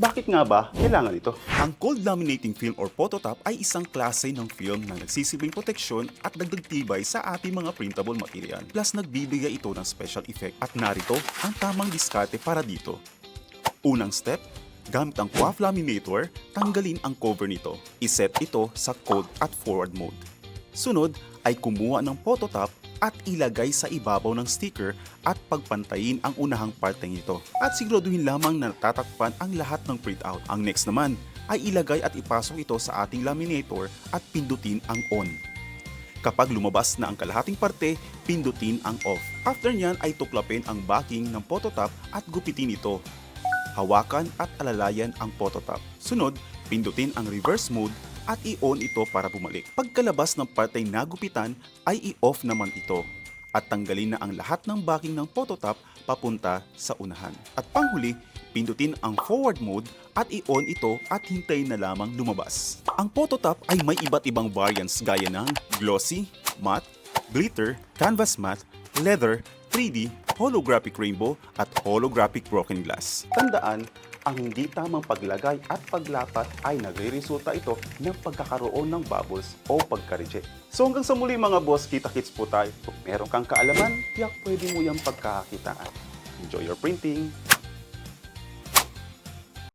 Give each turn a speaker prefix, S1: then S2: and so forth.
S1: Bakit nga ba kailangan ito?
S2: Ang cold laminating film or phototop ay isang klase ng film na nagsisilbing proteksyon at dagdag tibay sa ating mga printable material. Plus nagbibigay ito ng special effect at narito ang tamang diskarte para dito. Unang step, gamit ang coif laminator, tanggalin ang cover nito. Iset ito sa cold at forward mode. Sunod ay kumuha ng phototop at ilagay sa ibabaw ng sticker at pagpantayin ang unahang parte nito. At siguraduhin lamang na natatakpan ang lahat ng printout. Ang next naman ay ilagay at ipasok ito sa ating laminator at pindutin ang on. Kapag lumabas na ang kalahating parte, pindutin ang off. After nyan ay tuklapin ang backing ng phototop at gupitin ito. Hawakan at alalayan ang phototop. Sunod, pindutin ang reverse mode at i-on ito para bumalik. Pagkalabas ng parteng nagupitan ay i-off naman ito at tanggalin na ang lahat ng backing ng phototop papunta sa unahan. At panghuli, pindutin ang forward mode at i-on ito at hintayin na lamang lumabas. Ang phototop ay may iba't ibang variants gaya ng glossy, matte, glitter, canvas matte, leather, 3D, holographic rainbow at holographic broken glass.
S1: Tandaan, ang hindi tamang paglagay at paglapat ay nagre-resulta ito ng pagkakaroon ng bubbles o pagka-reject. So hanggang sa muli mga boss, kita-kits po tayo. Kung meron kang kaalaman, tiyak pwede mo yung pagkakakitaan. Enjoy your printing!